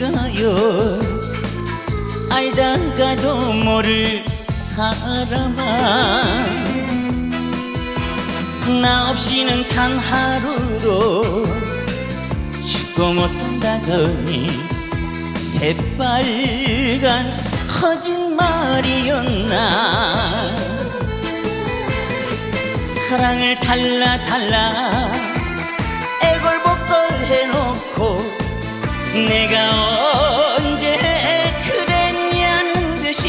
네가요. 알다가도 모를 사람아. 나 없이는 단 하루도 죽고 못 산다더니 새빨간 거짓말이었나. 사랑을 달라 달라 애걸복걸 해놓고 내가 언제 그랬냐는 듯이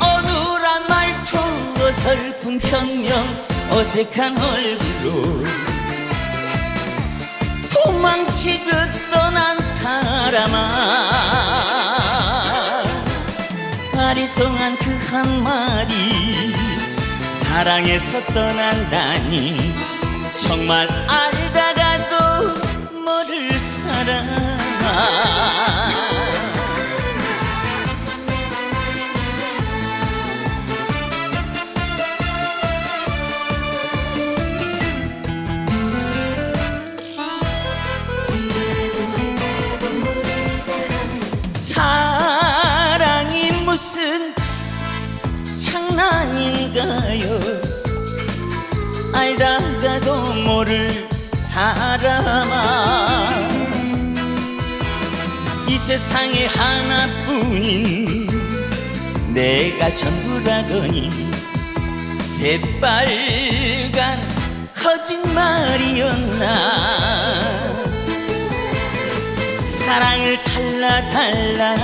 어눌한 말투 어설픈 변명 어색한 얼굴로 도망치듯 떠난 사람아. 아리송한 그 한마디 사랑해서 떠난다니 정말 알 사랑이 무슨 장난인가요? 알다가도 모를 사람아. 이 세상에 하나뿐인 내가 전부라더니 새빨간 거짓말이었나 사랑을 달라 달라.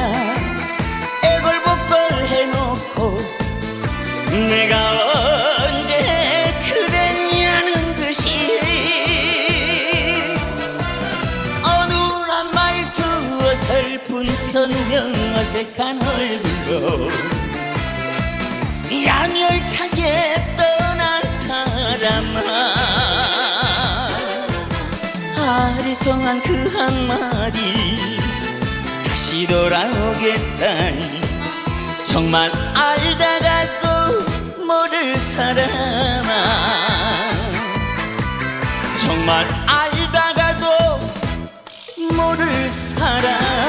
애걸복걸 해놓고 내가 언제 그랬냐는 듯이 어눌한 말투 어설픈 변명 어색한 얼굴로 야멸차게 아리송한 그 한마디. 다시 돌아오겠다니. 정말 알다가도 모를 사람아. 정말 알다가도 모를 사람아